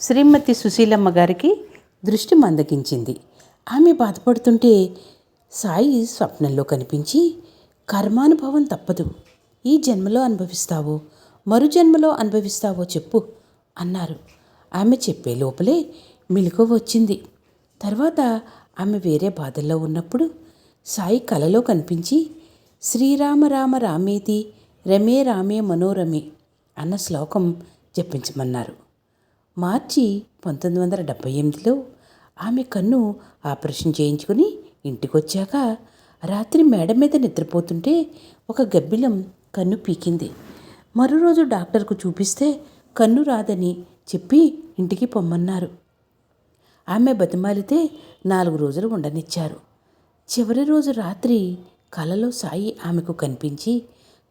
శ్రీమతి సుశీలమ్మ గారికి దృష్టి మందగించింది. ఆమె బాధపడుతుంటే సాయి స్వప్నంలో కనిపించి కర్మానుభవం తప్పదు. ఈ జన్మలో అనుభవిస్తావో మరు జన్మలో అనుభవిస్తావో చెప్పు అన్నారు. ఆమె చెప్పే లోపలే మెలకువ వచ్చింది. తర్వాత ఆమె వేరే బాధల్లో ఉన్నప్పుడు సాయి కలలో కనిపించి శ్రీరామ రామ రామేతి రమే రామే మనోరమే అన్న శ్లోకం జపించమన్నారు. మార్చి పంతొమ్మిది వందల డెబ్భై ఎనిమిదిలో ఆమె కన్ను ఆపరేషన్ చేయించుకుని ఇంటికొచ్చాక రాత్రి మేడ మీద నిద్రపోతుంటే ఒక గబ్బిలం కన్ను పీకింది. మరో రోజు డాక్టర్కు చూపిస్తే కన్ను రాదని చెప్పి ఇంటికి పొమ్మన్నారు. ఆమె బతిమాలితే నాలుగు రోజులు ఉండనిచ్చారు. చివరి రోజు రాత్రి కలలో సాయి ఆమెకు కనిపించి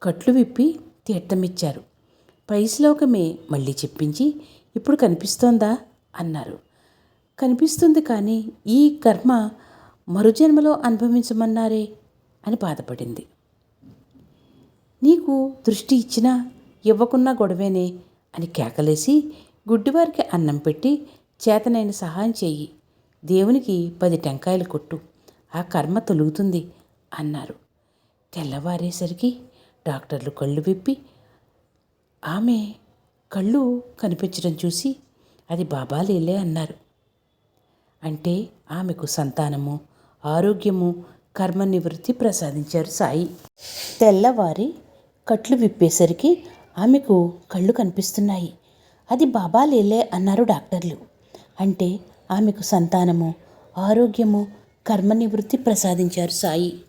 కట్లు విప్పి తీర్థమిచ్చారు. పై శ్లోకమే మళ్ళీ చెప్పించి ఇప్పుడు కనిపిస్తోందా? అన్నారు. కనిపిస్తుంది కానీ ఈ కర్మ మరుజన్మలో అనుభవించమన్నారే అని బాధపడింది. నీకు దృష్టి ఇచ్చినా ఇవ్వకున్నా గొడవేనే అని కేకలేసి గుడ్డివారికి అన్నం పెట్టి చేతనైన సహాయం చేయి దేవునికి పది టెంకాయలు కొట్టు. ఆ కర్మ తొలుగుతుంది అన్నారు. తెల్లవారేసరికి డాక్టర్లు కళ్ళు విప్పి ఆమె కళ్ళు కనిపించడం చూసి అది బాబా లేలే అన్నారు. అంటే ఆమెకు సంతానము ఆరోగ్యము కర్మ నివృత్తి ప్రసాదించారు సాయి. తెల్లవారి కట్లు విప్పేసరికి ఆమెకు కళ్ళు కనిపిస్తున్నాయి. అది బాబా లేలే అన్నారు డాక్టర్లు. అంటే ఆమెకు సంతానము ఆరోగ్యము కర్మ నివృత్తి ప్రసాదించారు సాయి.